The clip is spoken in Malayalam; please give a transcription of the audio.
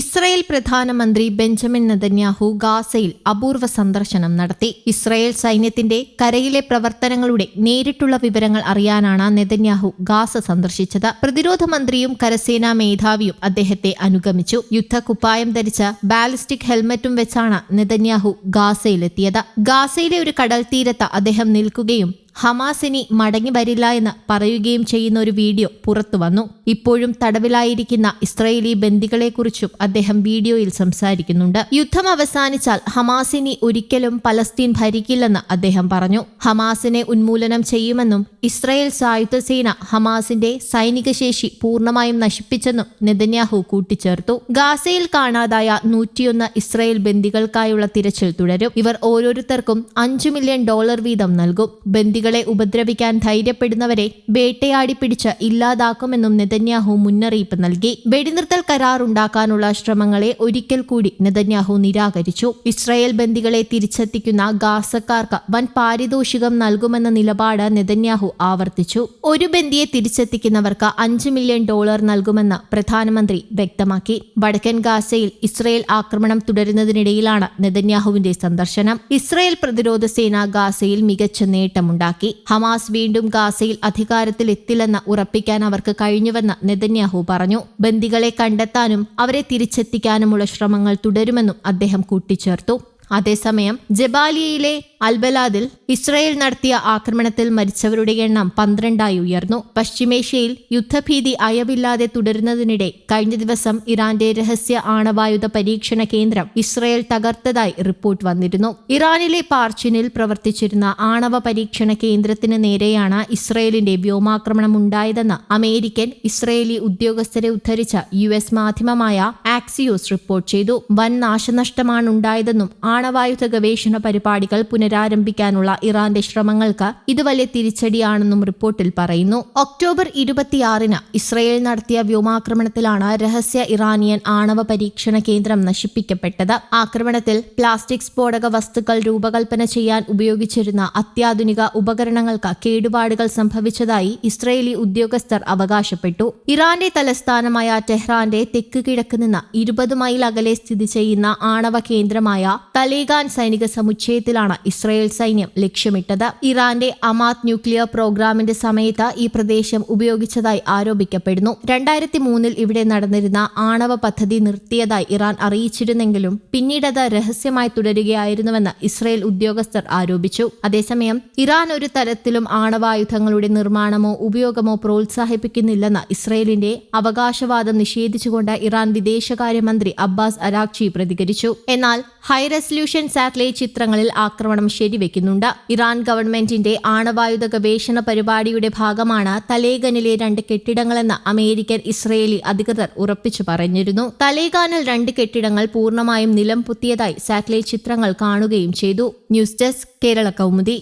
ഇസ്രായേൽ പ്രധാനമന്ത്രി ബെഞ്ചമിൻ നെതന്യാഹു ഗാസയിൽ അപൂർവ സന്ദർശനം നടത്തി. ഇസ്രയേൽ സൈന്യത്തിന്റെ കരയിലെ പ്രവർത്തനങ്ങളുടെ നേരിട്ടുള്ള വിവരങ്ങൾ അറിയാനാണ് നെതന്യാഹു ഗാസ സന്ദർശിച്ചത്. പ്രതിരോധ മന്ത്രിയും കരസേനാ മേധാവിയും അദ്ദേഹത്തെ അനുഗമിച്ചു. യുദ്ധക്കുപ്പായം ധരിച്ച ബാലിസ്റ്റിക് ഹെൽമറ്റും വെച്ചാണ് നെതന്യാഹു ഗാസയിലെത്തിയത്. ഗാസയിലെ ഒരു കടൽ തീരത്ത് അദ്ദേഹം നിൽക്കുകയും ഹമാസ് ഇനി മടങ്ങി വരില്ല എന്ന് പറയുകയും ചെയ്യുന്ന ഒരു വീഡിയോ പുറത്തു വന്നു. ഇപ്പോഴും തടവിലായിരിക്കുന്ന ഇസ്രയേലി ബന്ദികളെക്കുറിച്ചും അദ്ദേഹം വീഡിയോയിൽ സംസാരിക്കുന്നുണ്ട്. യുദ്ധം അവസാനിച്ചാൽ ഹമാസിനി ഒരിക്കലും പലസ്തീൻ ഭരിക്കില്ലെന്ന് അദ്ദേഹം പറഞ്ഞു. ഹമാസിനെ ഉന്മൂലനം ചെയ്യുമെന്നും ഇസ്രയേൽ സായുധ സേന ഹമാസിന്റെ സൈനിക ശേഷി പൂർണമായും നശിപ്പിച്ചെന്നും നെതന്യാഹു കൂട്ടിച്ചേർത്തു. ഗാസയിൽ കാണാതായ നൂറ്റിയൊന്ന് ഇസ്രയേൽ ബന്ദികൾക്കായുള്ള തിരച്ചിൽ തുടരും. ഇവർ ഓരോരുത്തർക്കും അഞ്ചു മില്യൺ ഡോളർ വീതം നൽകും. ബന്ദികളെ ഉപദ്രവിക്കാൻ ധൈര്യപ്പെടുന്നവരെ വേട്ടയാടി പിടിച്ച് ഇല്ലാതാക്കുമെന്നും നെതന്യാഹു മുന്നറിയിപ്പ് നൽകി. വെടിനിർത്തൽ കരാർ ഉണ്ടാക്കാനുള്ള ശ്രമങ്ങളെ ഒരിക്കൽ കൂടി നെതന്യാഹു നിരാകരിച്ചു. ഇസ്രായേൽ ബന്ദികളെ തിരിച്ചെത്തിക്കുന്ന ഗാസക്കാർക്ക് വൻ പാരിതോഷികം നൽകുമെന്ന നിലപാട് നെതന്യാഹു ആവർത്തിച്ചു. ഒരു ബന്ദിയെ തിരിച്ചെത്തിക്കുന്നവർക്ക് അഞ്ച് മില്യൺ ഡോളർ നൽകുമെന്ന് പ്രധാനമന്ത്രി വ്യക്തമാക്കി. വടക്കൻ ഗാസയിൽ ഇസ്രായേൽ ആക്രമണം തുടരുന്നതിനിടയിലാണ് നെതന്യാഹുവിന്റെ സന്ദർശനം. ഇസ്രായേൽ പ്രതിരോധ സേന ഗാസയിൽ മികച്ച നേട്ടമുണ്ടാക്കി. ഹമാസ് വീണ്ടും ഗാസയിൽ അധികാരത്തിൽ എത്തില്ലെന്ന് ഉറപ്പിക്കാൻ അവർക്ക് കഴിഞ്ഞുവെന്ന് നെതന്യാഹു പറഞ്ഞു. ബന്ദികളെ കണ്ടെത്താനും അവരെ തിരിച്ചെത്തിക്കാനുമുള്ള ശ്രമങ്ങൾ തുടരുമെന്നും അദ്ദേഹം കൂട്ടിച്ചേർത്തു. അതേസമയം ജബാലിയയിലെ അൽബലാദിൽ ഇസ്രായേൽ നടത്തിയ ആക്രമണത്തിൽ മരിച്ചവരുടെ എണ്ണം പന്ത്രണ്ടായി ഉയർന്നു. പശ്ചിമേഷ്യയിൽ യുദ്ധഭീതി അയവില്ലാതെ തുടരുന്നതിനിടെ കഴിഞ്ഞ ദിവസം ഇറാന്റെ രഹസ്യ ആണവായുധ പരീക്ഷണ കേന്ദ്രം ഇസ്രായേൽ തകർത്തതായി റിപ്പോർട്ട് വന്നിരുന്നു. ഇറാനിലെ പാർച്ചിനിൽ പ്രവർത്തിച്ചിരുന്ന ആണവ പരീക്ഷണ കേന്ദ്രത്തിന് നേരെയാണ് ഇസ്രായേലിന്റെ വ്യോമാക്രമണം ഉണ്ടായതെന്ന് അമേരിക്കൻ ഇസ്രായേലി ഉദ്യോഗസ്ഥരെ ഉദ്ധരിച്ച യു എസ് മാധ്യമമായ ആക്സിയോസ് റിപ്പോർട്ട് ചെയ്തു. വൻ നാശനഷ്ടമാണ് ഉണ്ടായതെന്നും ആണവായുധ ഗവേഷണ പരിപാടികൾ പുനരാരംഭിക്കാനുള്ള ഇറാന്റെ ശ്രമങ്ങൾക്ക് ഇത് വലിയ തിരിച്ചടിയാണെന്നും റിപ്പോർട്ടിൽ പറയുന്നു. ഒക്ടോബർ ഇരുപത്തിയാറിന് ഇസ്രയേൽ നടത്തിയ വ്യോമാക്രമണത്തിലാണ് രഹസ്യ ഇറാനിയൻ ആണവ പരീക്ഷണ കേന്ദ്രം നശിപ്പിക്കപ്പെട്ടത്. ആക്രമണത്തിൽ പ്ലാസ്റ്റിക് സ്ഫോടക വസ്തുക്കൾ രൂപകൽപ്പന ചെയ്യാൻ ഉപയോഗിച്ചിരുന്ന അത്യാധുനിക ഉപകരണങ്ങൾക്ക് കേടുപാടുകൾ സംഭവിച്ചതായി ഇസ്രയേലി ഉദ്യോഗസ്ഥർ അവകാശപ്പെട്ടു. ഇറാന്റെ തലസ്ഥാനമായ ടെഹ്റാന്റെ തെക്ക് കിഴക്ക് നിന്ന് ഇരുപത് മൈൽ അകലെ സ്ഥിതി ചെയ്യുന്ന ആണവ കേന്ദ്രമായ തലേഗാൻ സൈനിക സമുച്ചയത്തിലാണ് ഇസ്രായേൽ സൈന്യം ലക്ഷ്യമിട്ടത്. ഇറാന്റെ അമാത് ന്യൂക്ലിയർ പ്രോഗ്രാമിന്റെ സമയത്ത് ഈ പ്രദേശം ഉപയോഗിച്ചതായി ആരോപിക്കപ്പെടുന്നു. രണ്ടായിരത്തി മൂന്നിൽ ഇവിടെ നടന്നിരുന്ന ആണവ പദ്ധതി നിർത്തിയതായി ഇറാൻ അറിയിച്ചിരുന്നെങ്കിലും പിന്നീടത് രഹസ്യമായി തുടരുകയായിരുന്നുവെന്ന് ഇസ്രായേൽ ഉദ്യോഗസ്ഥർ ആരോപിച്ചു. അതേസമയം ഇറാൻ ഒരു തരത്തിലും ആണവായുധങ്ങളുടെ നിർമ്മാണമോ ഉപയോഗമോ പ്രോത്സാഹിപ്പിക്കുന്നില്ലെന്ന് ഇസ്രയേലിന്റെ അവകാശവാദം നിഷേധിച്ചുകൊണ്ട് ഇറാൻ വിദേശകാര്യമന്ത്രി അബ്ബാസ് അരാഖ്ചി പ്രതികരിച്ചു. എന്നാൽ ഹൈ റെസല്യൂഷൻ സാറ്റലൈറ്റ് ചിത്രങ്ങളിൽ ആക്രമണം ശരിവെക്കുന്നുണ്ട്. ഇറാൻ ഗവൺമെന്റിന്റെ ആണവായുധ ഗവേഷണ പരിപാടിയുടെ ഭാഗമാണ് തലേഗനിലെ രണ്ട് കെട്ടിടങ്ങളെന്ന് അമേരിക്കൻ ഇസ്രയേലി അധികൃതർ ഉറപ്പിച്ചു പറഞ്ഞിരുന്നു. തലേഗാനിൽ രണ്ട് കെട്ടിടങ്ങൾ പൂർണമായും നിലം പൊത്തിയതായി സാറ്റലൈറ്റ് ചിത്രങ്ങൾ കാണുകയും ചെയ്തു. News desk Kerala Kaumudi.